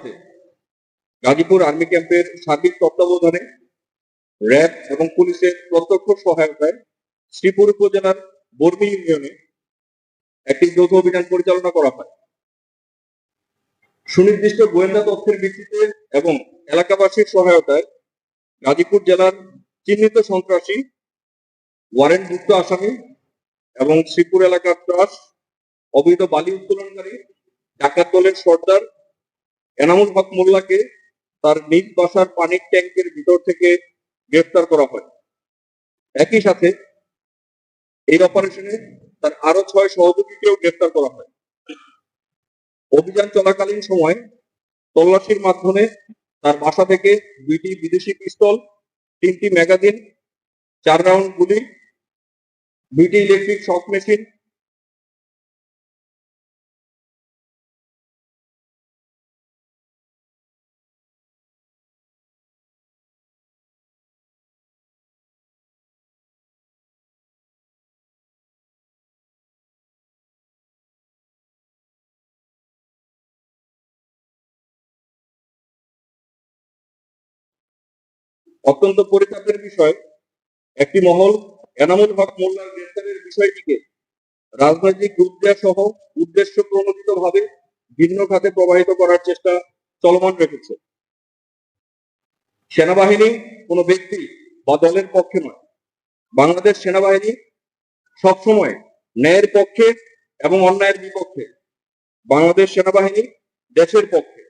সাথে গাজীপুর আর্মি ক্যাম্পের সার্বিক তত্ত্বাবধানে র্যাব এবং পুলিশের প্রত্যক্ষ সহায়তায় শ্রীপুর উপজেলার বর্মি ইউনিয়নে একটি যৌথ অভিযান পরিচালনা করা হয়। সুনির্দিষ্ট গোয়েন্দা তথ্যের ভিত্তিতে এবং এলাকাবাসীর সহায়তায় গাজীপুর জেলার চিহ্নিত সন্ত্রাসী ওয়ারেন্টভুক্ত আসামি এবং শ্রীপুর এলাকার ত্রাস অবৈধ বালি উত্তোলনকারী ডাকাত দলের সর্দার এনামুল হক মোল্লাকে তার নিজ বাসার পানির ট্যাঙ্কের ভিতর থেকে গ্রেফতার করা হয়। একই সাথে এই অপারেশনে তার আরও ছয় সহযোগীকেও গ্রেফতার করা হয়। অভিযান চলাকালীন সময় তল্লাশির মাধ্যমে তার বাসা থেকে দুইটি বিদেশি পিস্তল, তিনটি ম্যাগাজিন, চার রাউন্ড গুলি, দুইটি ইলেকট্রিক শক মেশিন অত্যন্ত পরিতাপের বিষয়। একটি মহল, এনামুল হক মোল্লার গ্রেফতারের বিষয়টিকে রাজনৈতিক রূপ দেওয়া সহ উদ্দেশ্য প্রণোদিত ভাবে ভিন্ন খাতে প্রবাহিত করার চেষ্টা চলমান রেখেছে। সেনাবাহিনী কোনো ব্যক্তি বা দলের পক্ষে নয়। বাংলাদেশ সেনাবাহিনী সবসময় ন্যায়ের পক্ষে এবং অন্যায়ের বিপক্ষে। বাংলাদেশ সেনাবাহিনী দেশের পক্ষে।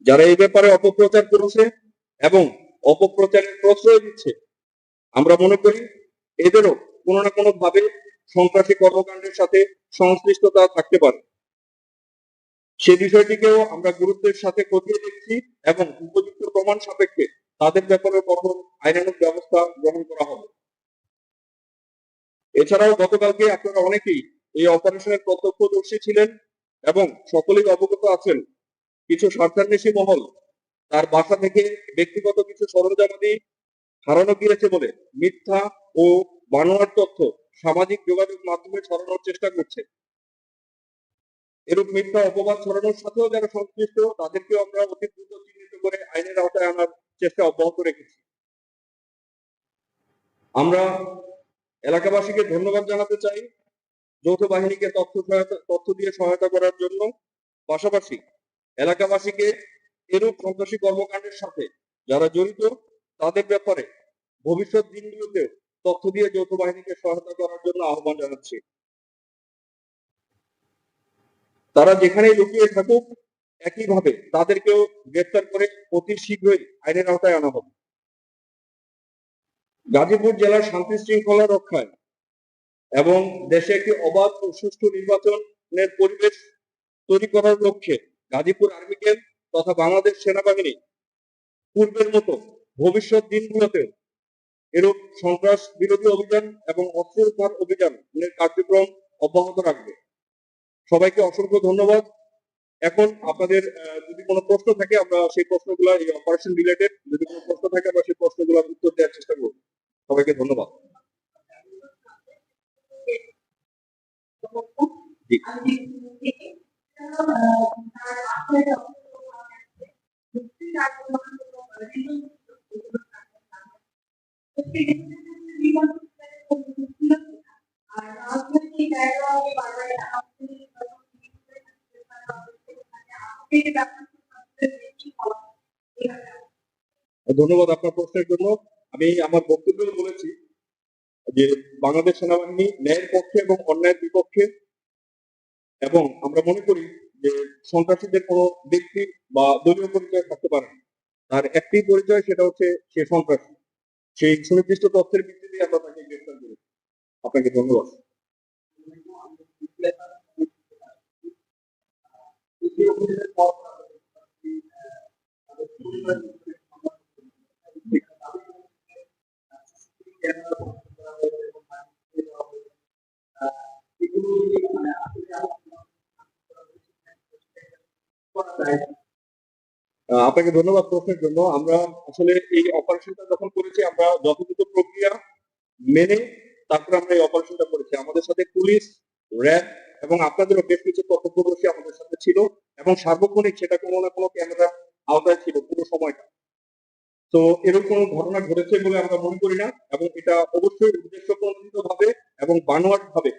যারা এই ব্যাপারে অপপ্রচার করেছে এবং অপপ্রচারের প্রশ্রয় দিচ্ছে। আমরা মনে করি এদেরও কোনো না কোনো ভাবে সন্ত্রাসী কর্মকাণ্ডের সাথে সংশ্লিষ্টতা থাকতে পারে। সে বিষয়টিকেও আমরা গুরুত্বের সাথে খতিয়ে দেখছি এবং উপযুক্ত প্রমাণ সাপেক্ষে তাদের ব্যাপারে কঠোর আইনানুগ ব্যবস্থা গ্রহণ করা হবে। এছাড়াও গতকালকে আপনারা অনেকেই এই অপারেশনের প্রত্যক্ষদর্শী ছিলেন এবং সকলেই অবগত আছেন। কিছু স্বার্থান্বেষী মহল তার বাসা থেকে ব্যক্তিগত কিছু সরঞ্জামাদি হারানো গিয়েছে বলে মিথ্যা ও বানোয়ার তথ্য সামাজিক যোগাযোগ মাধ্যমে ছড়ানোর চেষ্টা করছে। এরূপ মিথ্যা অপবাদ ছড়ানোর সাথেও যারা সংশ্লিষ্ট, তাদেরকেও আমরা অতি দ্রুত চিহ্নিত করে আইনের আওতায় আনার চেষ্টা অব্যাহত রেখেছি। আমরা এলাকাবাসীকে ধন্যবাদ জানাতে চাই যৌথ বাহিনীকে তথ্য সহায়তা, তথ্য দিয়ে সহায়তা করার জন্য। পাশাপাশি এলাকাবাসীকে এরূপ সন্ত্রাসী কর্মকাণ্ডের সাথে যারা জড়িত, তাদের ব্যাপারে ভবিষ্যৎ দিনগুলোতে তথ্য দিয়ে যৌথ বাহিনীকে সহায়তা করার জন্য আহ্বান জানাচ্ছি। তারা যেখানেই লুকিয়ে থাকুক, একইভাবে তাদেরকেও গ্রেফতার করে অতি শীঘ্রই আইনের আওতায় আনা হবে। গাজীপুর জেলার শান্তি শৃঙ্খলা রক্ষায় এবং দেশে একটি অবাধ ও সুষ্ঠু নির্বাচনের পরিবেশ তৈরি করার লক্ষ্যে গাজীপুর আর্মি ক্যাম্প তথা বাংলাদেশ সেনাবাহিনী পূর্বের মতো ভবিষ্যৎ দিনগুলোতে এরূপ সন্ত্রাস বিরোধী অভিযান এবং অস্ত্র উদ্ধার অভিযানের কার্যক্রম অব্যাহত রাখবে। সবাইকে অসংখ্য ধন্যবাদ। এখন আপনাদের যদি কোনো প্রশ্ন থাকে, আমরা সেই প্রশ্নগুলো, এই অপারেশন রিলেটেড যদি কোনো প্রশ্ন থাকে, আমরা সেই প্রশ্নগুলোর উত্তর দেওয়ার চেষ্টা করব। সবাইকে ধন্যবাদ। জি। ধন্যবাদ আপনার প্রশ্নের জন্য। আমি আমার বক্তব্য বলেছি যে বাংলাদেশ সেনাবাহিনী ন্যায়ের পক্ষে এবং অন্যায়ের বিপক্ষে এবং আমরা মনে করি যে সন্ত্রাসীদের কোনো ব্যক্তি বা দলীয় পরিচয় থাকতে পারে না। তার একটি পরিচয় সেটা হচ্ছে সে সন্ত্রাসী। সেই সুনির্দিষ্ট তথ্যের ভিত্তিতে আমরা তাকে গ্রেফতার করি আপনাকে ধন্যবাদ। আহ, আপনাকে ধন্যবাদ প্রশ্নের জন্য। আমরা আসলে এই অপারেশনটা যখন করেছি, আমরা যথাযথ প্রক্রিয়া মেনে তারপরে আমরা এই অপারেশনটা করেছি। আমাদের সাথে পুলিশ, র্যাব এবং আপনাদেরও বেশ কিছু তথ্যপ্রদর্শী আমাদের সাথে ছিল এবং সার্বক্ষণিক সেটা কোনো না কোনো ক্যামেরা আওতায় ছিল পুরো সময়টা। তো এরকম কোনো ঘটনা ঘটেছে বলে আমরা মনে করি না এবং এটা অবশ্যই উদ্দেশ্য প্রণোদিত ভাবে এবং বানোয়াট ভাবে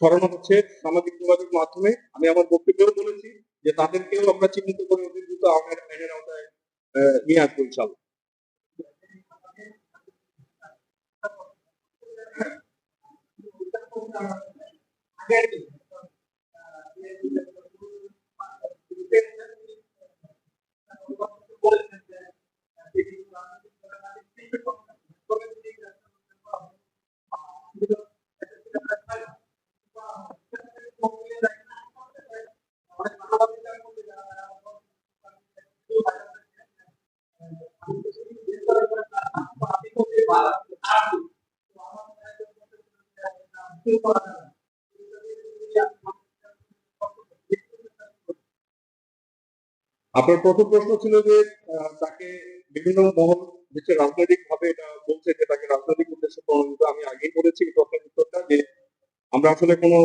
ছড়ানো হচ্ছে সামাজিক যোগাযোগ মাধ্যমে। আমি আমার বক্তব্যেও বলেছি যে তাদেরকেও আমরা চিহ্নিত করে অতি দ্রুত আইনের আইনের আওতায় নিয়ে আসব ইনশাল্লাহ। আপনার প্রথম প্রশ্ন ছিল যে তাকে বিভিন্ন মহল হচ্ছে রাজনৈতিক ভাবে এটা বলছে যে তাকে রাজনৈতিক উদ্দেশ্য প্রণোদিত। আমি আগেই বলেছি প্রশ্নের উত্তরটা যে, আমরা আসলে কোনো,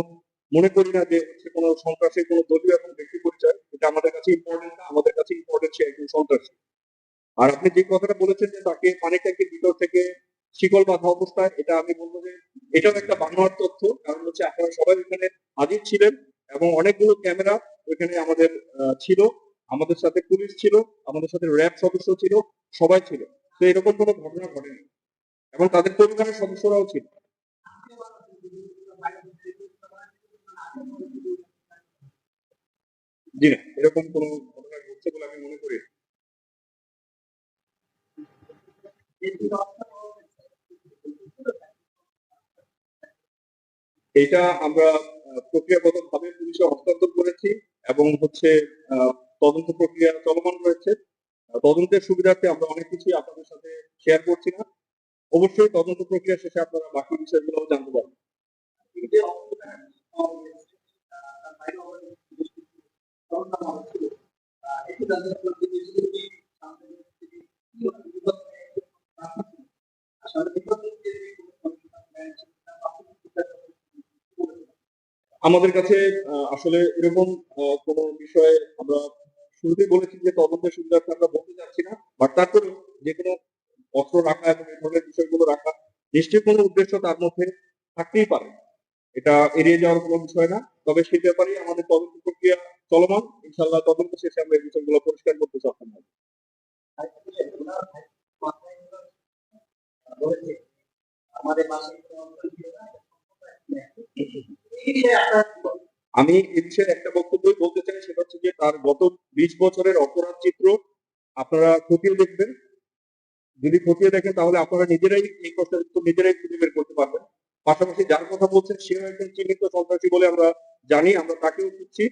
মনে করি না যে হচ্ছে কোনো সন্ত্রাসের কোনো দলীয় এবং ব্যক্তি পরিচয়। এটা আমাদের কাছে ইম্পর্টেন্ট না, আমাদের কাছে ইম্পর্টেন্ট সে একজন সন্ত্রাসী। আর আপনি যে কথাটা বলেছেন যে তাকে পানি ট্যাঙ্কির ভিতর থেকে শিকল বাঁধা অবস্থায়, এটা আমি বলব যে এটাও একটা বানোয়ার তথ্য। কারণ হচ্ছে আপনারা সবাই এখানে হাজির ছিলেন এবং অনেকগুলো ক্যামেরা ওইখানে আমাদের ছিল। আমাদের সাথে পুলিশ ছিল, আমাদের সাথে র্যাব সদস্য ছিল, সবাই ছিল। তো এরকম কোনো ঘটনা ঘটেনি। এবং তাদের পরিবারের সদস্যরাও ছিল। জি না, এরকম ঘটনা ঘটছে বলে আমি মনে করি এটা আমরা প্রক্রিয়াগত ভাবে পুলিশে হস্তান্তর করেছি এবং হচ্ছে তদন্ত প্রক্রিয়া চলমান রয়েছে। তদন্তের সুবিধার্থে আমরা অনেক কিছুই আপনাদের সাথে শেয়ার করছি না। অবশ্যই তদন্ত প্রক্রিয়া শেষে আপনারা বাকি বিষয়গুলো জানতে পারবেন। আমাদের কাছে আসলে এরকম কোনো বিষয়ে আমরা শুরুতেই বলেছি যে তদন্তের সুবিধার্থে আমরা বলতে চাচ্ছি না বাট তারপরে যে কোনো অস্ত্র রাখা এবং এই ধরনের বিষয়গুলো রাখা নিশ্চয়ই কোনো উদ্দেশ্য তার মধ্যে থাকতেই পারে। এটা এড়িয়ে যাওয়ার কোনো বিষয় না, তবে সেই ব্যাপারে আমাদের তদন্ত প্রক্রিয়া চলমান। ইনশাল্লাহ তদন্ত শেষে আমরা এই বিষয়গুলো পরিষ্কার করতে সক্ষম হব। আমাদের আমি এ বিষয়ে একটা বক্তব্যই বলতে চাই, সেটা হচ্ছে যে তার গত বিশ বছরের অপরাধ চিত্র আপনারা খতিয়ে দেখবেন। যদি খতিয়ে দেখেন, তাহলে আপনারা নিজেরাই এই প্রশ্নের উত্তর নিজেরাই খুঁজে বের করতে পারবেন। পাশাপাশি যার কথা বলছেন, সেও একজন চিহ্নিত সন্ত্রাসী বলে আমরা জানি, আমরা তাকেও খুঁজছি।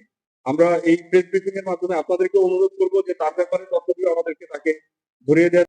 আমরা এই প্রেস ব্রিফিং এর মাধ্যমে আপনাদেরকে অনুরোধ করব যে তার ব্যাপারে তথ্যগুলো আমাদেরকে তাকে ধরিয়ে দেওয়ার